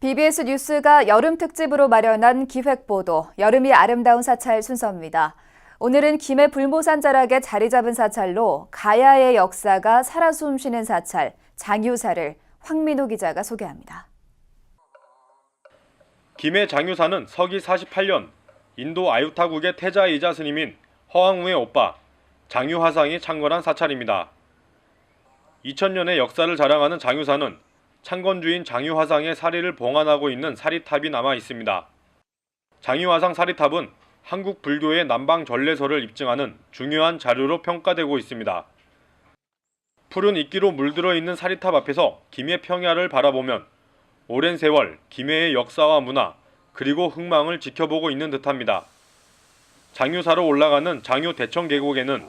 BBS 뉴스가 여름 특집으로 마련한 기획보도 여름이 아름다운 사찰 순서입니다. 오늘은 김해 불모산 자락에 자리 잡은 사찰로 가야의 역사가 살아 숨쉬는 사찰 장유사를 황민호 기자가 소개합니다. 김해 장유사는 서기 48년 인도 아유타국의 태자이자 스님인 허황우의 오빠 장유화상이 창건한 사찰입니다. 2000년의 역사를 자랑하는 장유사는 창건주인 장유화상의 사리를 봉안하고 있는 사리탑이 남아 있습니다. 장유화상 사리탑은 한국 불교의 남방 전래설을 입증하는 중요한 자료로 평가되고 있습니다. 푸른 이끼로 물들어 있는 사리탑 앞에서 김해 평야를 바라보면 오랜 세월 김해의 역사와 문화 그리고 흥망을 지켜보고 있는 듯합니다. 장유사로 올라가는 장유 대청 계곡에는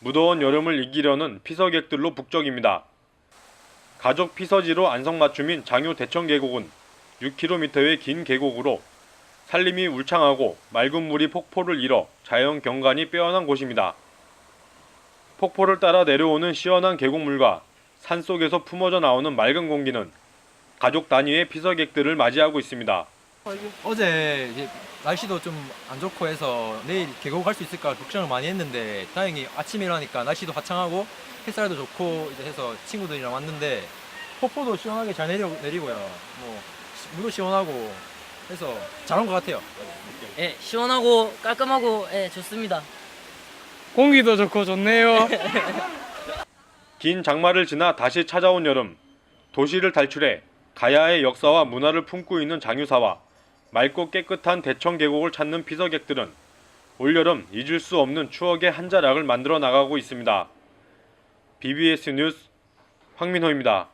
무더운 여름을 이기려는 피서객들로 북적입니다. 가족 피서지로 안성맞춤인 장유 대청 계곡은 6km의 긴 계곡으로 산림이 울창하고 맑은 물이 폭포를 이뤄 자연 경관이 빼어난 곳입니다. 폭포를 따라 내려오는 시원한 계곡물과 산 속에서 품어져 나오는 맑은 공기는 가족 단위의 피서객들을 맞이하고 있습니다. 어제 이제 날씨도 좀 안 좋고 해서 내일 계곡 갈 수 있을까 걱정을 많이 했는데 다행히 아침에 일어나니까 날씨도 화창하고 햇살도 좋고 이제 해서 친구들이랑 왔는데 폭포도 시원하게 잘 내려, 내리고요. 뭐 시- 물도 시원하고 해서 잘 온 것 같아요. 예, 시원하고 깔끔하고 예, 좋습니다. 공기도 좋고 좋네요. 긴 장마를 지나 다시 찾아온 여름. 도시를 탈출해 가야의 역사와 문화를 품고 있는 장유사와 맑고 깨끗한 대청 계곡을 찾는 피서객들은 올여름 잊을 수 없는 추억의 한 자락을 만들어 나가고 있습니다. BBS 뉴스 황민호입니다.